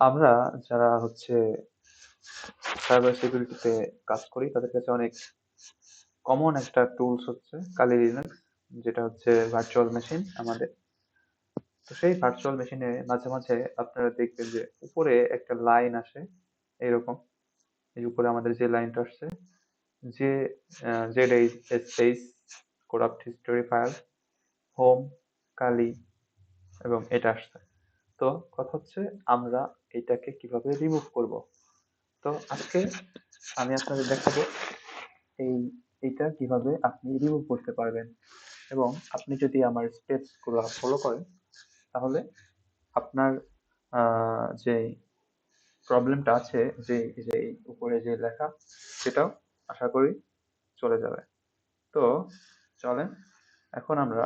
আমরা যারা হচ্ছে সাইবার সিকিউরিটিতে কাজ করি, তাদের কাছে অনেক কমন একটা টুলস হচ্ছে কালি লিনাক্স যেটা হচ্ছে ভার্চুয়াল মেশিন আমাদের। তো সেই ভার্চুয়াল মেশিনে মাঝে মাঝে আপনারা দেখবেন যে উপরে একটা লাইন আসে এইরকম এই উপরে আমাদের যে লাইনটা আসছে, যে Z H corrupt history file home কালি, এবং এটা আসছে। তো কথা হচ্ছে আমরা এটাকে কীভাবে রিমুভ করব? তো আজকে আমি আপনাদের দেখাবো এই এটা কীভাবে আপনি রিমুভ করতে পারবেন। এবং আপনি যদি আমার স্টেপসগুলো ফলো করেন, তাহলে আপনার যে প্রবলেমটা আছে, যে যে উপরে যে লেখা, সেটাও আশা করি চলে যাবে। তো চলেন, এখন আমরা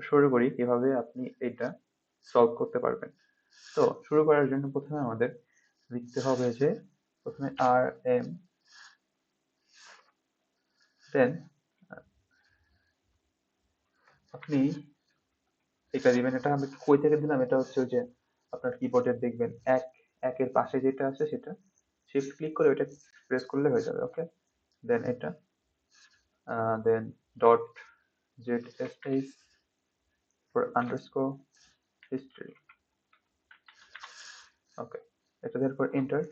শুরু করি কীভাবে আপনি এটা সলভ করতে পারবেন। তো শুরু করার জন্য প্রথমে আমাদের লিখতে হবে যে, প্রথমে আর এম দেন আপনি এটা দিবেন, এটা আমি কই থেকে দিলাম? এটা হচ্ছে যে আপনার কিবোর্ডের দেখবেন, এক, একের পাশে যেটা আছে সেটা শিফট ক্লিক করে ওইটা প্রেস করলে হয়ে যাবে ওকে দেন এটা then dot Z space for underscore history okay এটা দেওয়ার পর এন্টার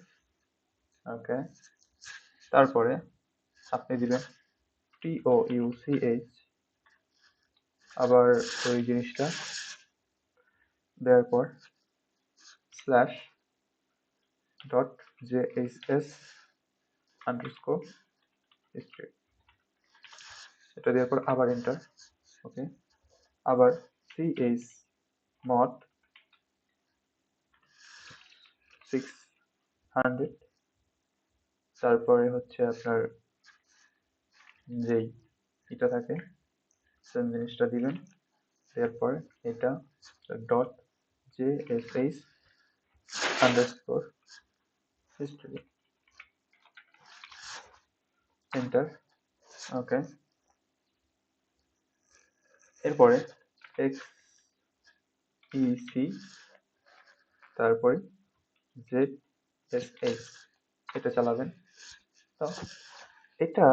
ওকে তারপরে আপনি দিবেন T O U C H আবার ওই জিনিসটা দেওয়ার পর slash dot J H S underscore history এটা দেওয়ার পর আবার এন্টার ওকে আবার সি এইচ সিক্স হান্ড্রেড তারপরে হচ্ছে আপনার যেই এটা থাকে সেম জিনিসটা দিবেন এরপর এটা dot J S H underscore history enter okay এরপরে এক্স ই সি তারপরে এইচ এটা চালাবেন। তো এটা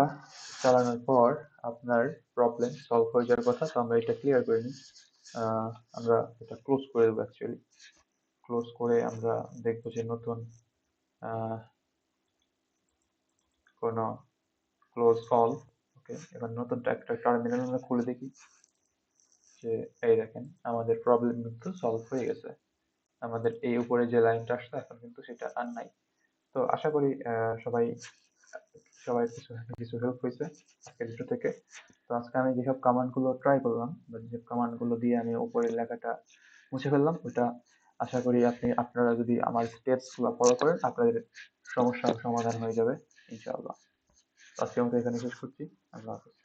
চালানোর পর আপনার প্রবলেম সলভ হয়ে যাওয়ার কথা, তো আমরা এটা ক্লিয়ার করে নিই। আমরা এটা ক্লোজ করে দেবো অ্যাকচুয়ালি ক্লোজ করে আমরা দেখব যে নতুন কোনো ক্লোজ অল ওকে এবার নতুন একটা টার্মিনাল আমরা খুলে দেখি। যে, এই দেখেন, আমাদের প্রবলেম কিন্তু সলভ হয়ে গেছে। আমাদের এই উপরে যে লাইনটা আসছে, এখন কিন্তু সেটা আর নাই। তো আশা করি সবাই সবাই কিছু কিছু হেল্প হয়েছে আজকের ভিডিও থেকে। তো আজকে আমি যেসব কমান্ডগুলো ট্রাই করলাম, বা যেসব কমান্ডগুলো দিয়ে আমি উপরের লেখাটা মুছে ফেললাম, ওটা আশা করি আপনি, আপনারা যদি আমার স্টেপসগুলো ফলো করেন, আপনাদের সমস্যার সমাধান হয়ে যাবে, ইনশাআল্লাহ। আজকে মতো এখানে শেষ করছি। আল্লাহ হাফিজ।